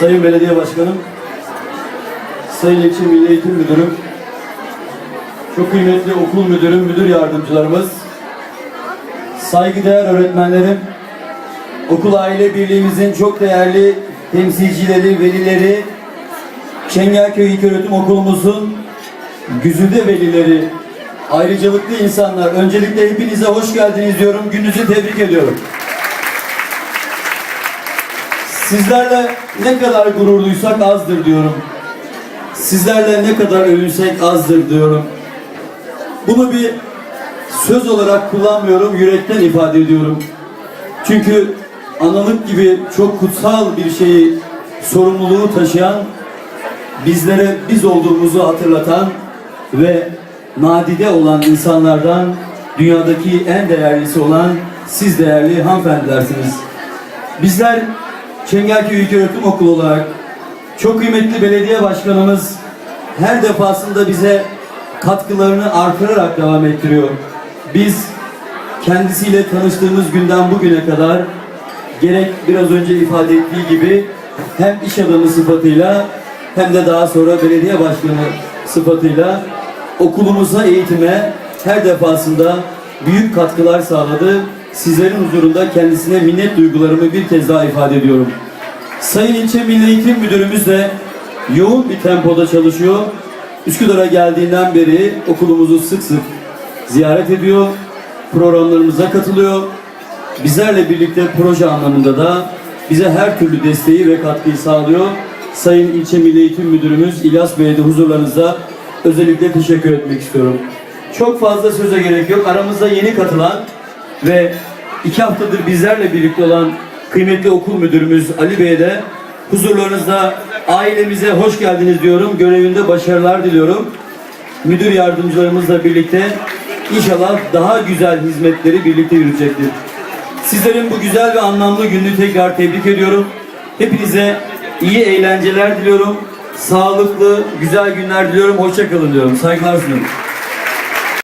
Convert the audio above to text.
Sayın Belediye Başkanım, Sayın İlçe Milli Eğitim Müdürüm, çok kıymetli okul müdürüm, müdür yardımcılarımız, saygıdeğer öğretmenlerim, okul aile birliğimizin çok değerli temsilcileri, velileri, Çengelköy İlköğretim Okulumuzun güzide velileri, ayrıcalıklı insanlar, öncelikle hepinize hoş geldiniz diyorum, gününüzü tebrik ediyorum. Sizlerle ne kadar gururluysak azdır diyorum. Sizlerle ne kadar övünsek azdır diyorum. Bunu bir söz olarak kullanmıyorum, yürekten ifade ediyorum. Çünkü analık gibi çok kutsal bir şeyi, sorumluluğu taşıyan, bizlere biz olduğumuzu hatırlatan ve nadide olan insanlardan dünyadaki en değerlisi olan siz değerli hanımefendilersiniz. Bizler Çengelköy İlköğretim Okulu olarak çok kıymetli belediye başkanımız her defasında bize katkılarını artırarak devam ettiriyor. Biz kendisiyle tanıştığımız günden bugüne kadar gerek biraz önce ifade ettiği gibi hem iş adamı sıfatıyla hem de daha sonra belediye başkanı sıfatıyla okulumuza eğitime her defasında büyük katkılar sağladı. Sizlerin huzurunda kendisine minnet duygularımı bir kez daha ifade ediyorum. Sayın İlçe Milli Eğitim Müdürümüz de yoğun bir tempoda çalışıyor. Üsküdar'a geldiğinden beri okulumuzu sık sık ziyaret ediyor. Programlarımıza katılıyor. Bizlerle birlikte proje anlamında da bize her türlü desteği ve katkıyı sağlıyor. Sayın İlçe Milli Eğitim Müdürümüz İlyas Bey'e de huzurlarınızda özellikle teşekkür etmek istiyorum. Çok fazla söze gerek yok. Aramızda yeni katılan ve iki haftadır bizlerle birlikte olan kıymetli okul müdürümüz Ali Bey'e de huzurlarınızda ailemize hoş geldiniz diyorum. Görevinde başarılar diliyorum. Müdür yardımcılarımızla birlikte inşallah daha güzel hizmetleri birlikte yürütecektir. Sizlerin bu güzel ve anlamlı gününü tekrar tebrik ediyorum. Hepinize iyi eğlenceler diliyorum. Sağlıklı, güzel günler diliyorum. Hoşçakalın diyorum. Saygılar sunuyorum.